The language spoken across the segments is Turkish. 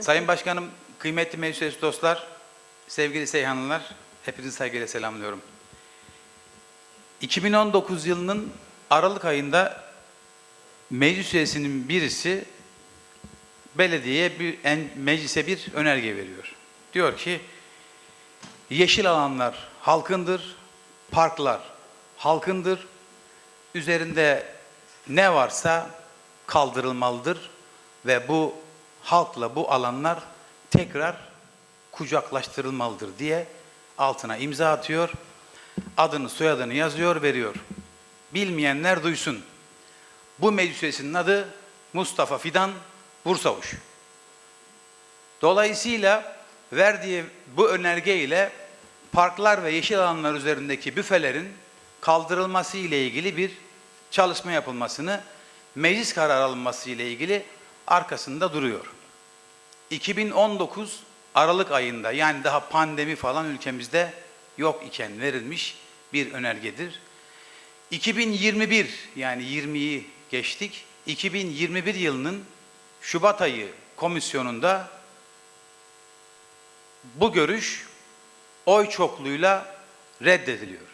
Sayın Başkanım, kıymetli meclis üyesi dostlar, sevgili Seyhanlılar, hepinizi saygıyla selamlıyorum. 2019 yılının Aralık ayında meclis üyesinin birisi belediyeye bir en, meclise bir önerge veriyor. Diyor ki yeşil alanlar halkındır, parklar halkındır. Üzerinde ne varsa kaldırılmalıdır ve bu halkla bu alanlar tekrar kucaklaştırılmalıdır diye altına imza atıyor. Adını soyadını yazıyor veriyor. Bilmeyenler duysun. Bu meclis üyesinin adı Mustafa Fidan Bursavuş. Dolayısıyla verdiği bu önerge ile parklar ve yeşil alanlar üzerindeki büfelerin kaldırılması ile ilgili bir çalışma yapılmasını, meclis kararı alınması ile ilgili arkasında duruyor. 2019 Aralık ayında yani daha pandemi falan ülkemizde yok iken verilmiş bir önergedir. 2021 yani 20'yi geçtik. 2021 yılının Şubat ayı komisyonunda bu görüş oy çokluğuyla reddediliyor.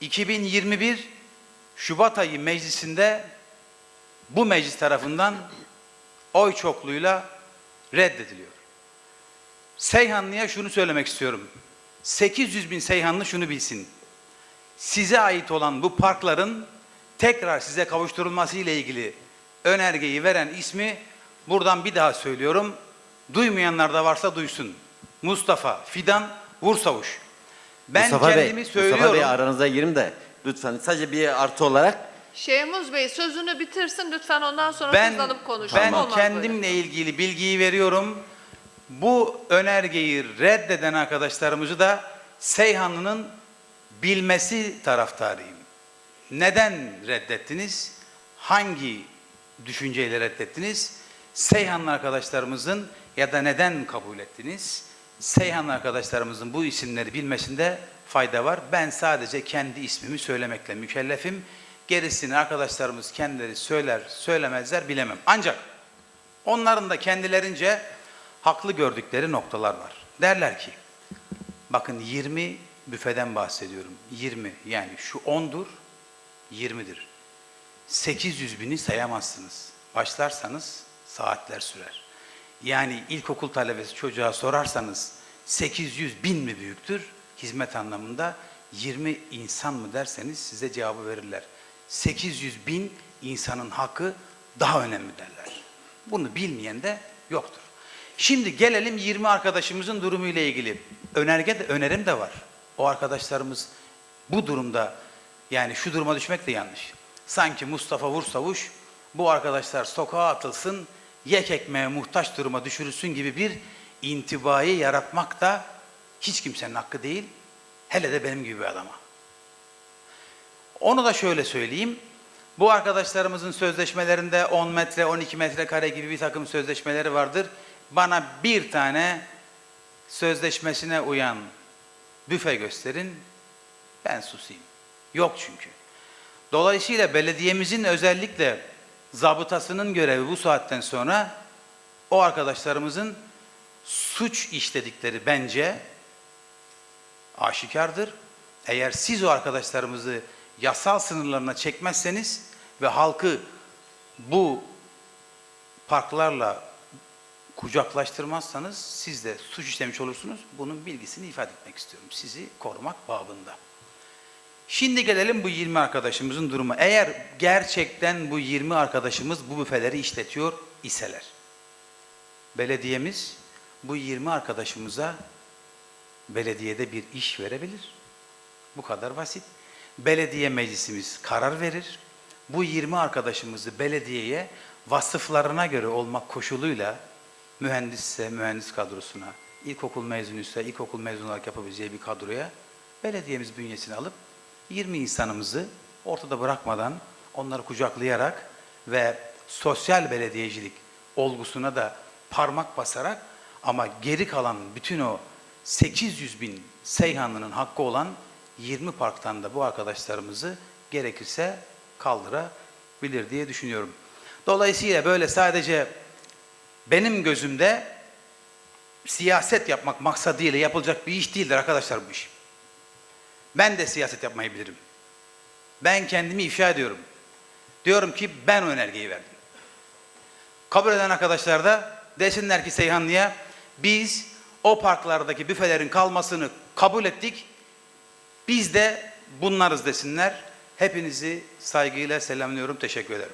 2021 Şubat ayı meclisinde bu meclis tarafından oy çokluğuyla reddediliyor. Seyhanlı'ya şunu söylemek istiyorum. 800 bin Seyhanlı şunu bilsin. Size ait olan bu parkların tekrar size kavuşturulması ile ilgili önergeyi veren ismi buradan bir daha söylüyorum. Duymayanlar da varsa duysun. Mustafa Fidan Vursavuş. Ben Mustafa Bey, kendimi söylüyorum. Mustafa Bey aranıza gireyim de lütfen sadece bir artı olarak Şehmuz Bey sözünü bitirsin lütfen ondan sonra Ben, siz alıp konuşun. ben Olmaz kendimle böyle. ilgili bilgiyi veriyorum. Bu önergeyi reddeden arkadaşlarımızı da Seyhanlı'nın bilmesi taraftarıyım. Neden reddettiniz? Hangi düşünceyle reddettiniz? Seyhanlı arkadaşlarımızın ya da neden kabul ettiniz? Seyhanlı arkadaşlarımızın bu isimleri bilmesinde fayda var. Ben sadece kendi ismimi söylemekle mükellefim. Gerisini arkadaşlarımız kendileri söyler, söylemezler bilemem. Ancak onların da kendilerince haklı gördükleri noktalar var. Derler ki, bakın 20 büfeden bahsediyorum. 20 yani şu 10'dur, 20'dir. 800 bini sayamazsınız. Başlarsanız saatler sürer. Yani ilkokul talebesi çocuğa sorarsanız 800 bin mi büyüktür hizmet anlamında 20 insan mı derseniz size cevabı verirler. 800 bin insanın hakkı daha önemli derler. Bunu bilmeyen de yoktur. Şimdi gelelim 20 arkadaşımızın durumu ile ilgili. Önerge de, önerim de var. O arkadaşlarımız bu durumda yani şu duruma düşmek de yanlış. Sanki Mustafa Vursavuş bu arkadaşlar sokağa atılsın, yek ekmeğe muhtaç duruma düşürülsün gibi bir intibayı yaratmak da hiç kimsenin hakkı değil. Hele de benim gibi bir adama. Onu da şöyle söyleyeyim. Bu arkadaşlarımızın sözleşmelerinde 10 metre, 12 metre kare gibi bir takım sözleşmeleri vardır. Bana bir tane sözleşmesine uyan büfe gösterin, ben susayım. Yok çünkü. Dolayısıyla belediyemizin özellikle zabıtasının görevi bu saatten sonra o arkadaşlarımızın suç işledikleri bence aşikardır. Eğer siz o arkadaşlarımızı yasal sınırlarına çekmezseniz ve halkı bu parklarla kucaklaştırmazsanız siz de suç işlemiş olursunuz. Bunun bilgisini ifade etmek istiyorum. Sizi korumak babında. Şimdi gelelim bu 20 arkadaşımızın durumu. Eğer gerçekten bu 20 arkadaşımız bu büfeleri işletiyor iseler, belediyemiz bu 20 arkadaşımıza belediyede bir iş verebilir. Bu kadar basit. Belediye meclisimiz karar verir. Bu 20 arkadaşımızı belediyeye vasıflarına göre olmak koşuluyla mühendisse mühendis kadrosuna, ilkokul mezunuysa ilkokul mezun olarak yapabileceği bir kadroya belediyemiz bünyesine alıp 20 insanımızı ortada bırakmadan onları kucaklayarak ve sosyal belediyecilik olgusuna da parmak basarak ama geri kalan bütün o 800 bin Seyhanlı'nın hakkı olan 20 parktan da bu arkadaşlarımızı gerekirse kaldırabilir diye düşünüyorum. Dolayısıyla böyle sadece benim gözümde siyaset yapmak maksadıyla yapılacak bir iş değildir arkadaşlar bu iş. Ben de siyaset yapmayı bilirim. Ben kendimi ifşa ediyorum. Diyorum ki ben o önergeyi verdim. Kabul eden arkadaşlar da desinler ki Seyhanlı'ya biz o parklardaki büfelerin kalmasını kabul ettik. Biz de bunlarız desinler. Hepinizi saygıyla selamlıyorum. Teşekkür ederim.